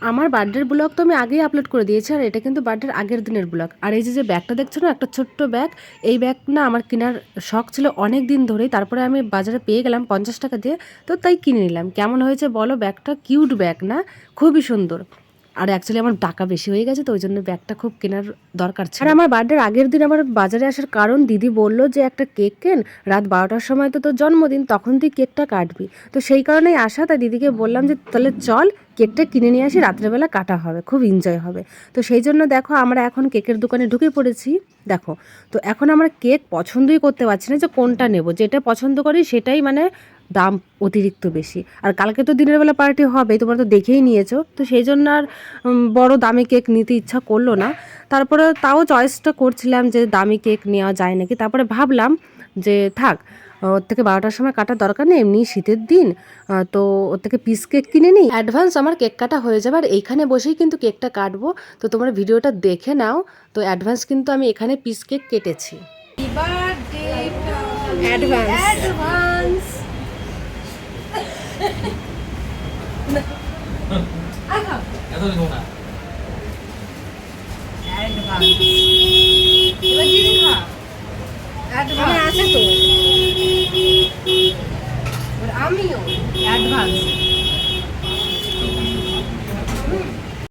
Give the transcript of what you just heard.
আমার বার্থডের ব্লগ তো আমি আগেই আপলোড করে দিয়েছি আর এটা কিন্তু বার্থডের আগের দিনের ব্লগ। আর এই যে ব্যাগটা দেখছ না, একটা ছোট্ট ব্যাগ, এই ব্যাগ না আমার কেনার শখ ছিল অনেক দিন ধরেই। তারপরে আমি বাজারে পেয়ে গেলাম পঞ্চাশ টাকা দিয়ে, তো তাই কিনে নিলাম। কেমন হয়েছে বলো? ব্যাগটা কিউট ব্যাগ না? খুবই সুন্দর। আর অ্যাকচুয়ালি আমার টাকা বেশি হয়ে গেছে, তো ওই জন্য ব্যাগটা খুব কেনার দরকার ছিল। আর আমার বার্থডের আগের দিন আমার বাজারে আসার কারণ দিদি বলল যে, একটা কেক কেন? রাত বারোটার সময় তো তোর জন্মদিন, তখন তুই কেকটা কাটবি। তো সেই কারণেই আসা, তাই দিদিকে বললাম যে, তাহলে চল কেকটা কিনে নিয়ে আসি রাত্রেবেলা কাটা হবে, খুব এনজয় হবে। তো সেই জন্য দেখো আমরা এখন কেকের দোকানে ঢুকে পড়েছি, দেখো। তো এখন আমরা কেক পছন্দই করতে পারছি না যে কোনটা নেব, যেটা পছন্দ করি সেটাই মানে দাম অতিরিক্ত বেশি। আর কালকে তো দিনের বেলা পার্টি হবে, তোমরা তো দেখেই নিয়েছো। তো সেই জন্য আর বড় দামি কেক নিতে ইচ্ছা করল না। তারপরে তাও চয়েসটা করছিলাম যে দামি কেক নেওয়া যায় নাকি। তারপরে ভাবলাম যে থাক ওর থেকে বারোটার সময় কাটার দরকার নেই এমনি শীতের দিন। তো ওর থেকে পিস কেক কিনে নিই অ্যাডভান্স আমার কেক কাটা হয়ে যাবে আর এইখানে বসেই কিন্তু কেকটা কাটবো। তো তোমরা ভিডিওটা দেখে নাও। তো অ্যাডভান্স কিন্তু আমি এখানে পিস কেক কেটেছি। অ্যাডভান্স এত দেবো না আমার আছে তো। আমিও অ্যাডভান্স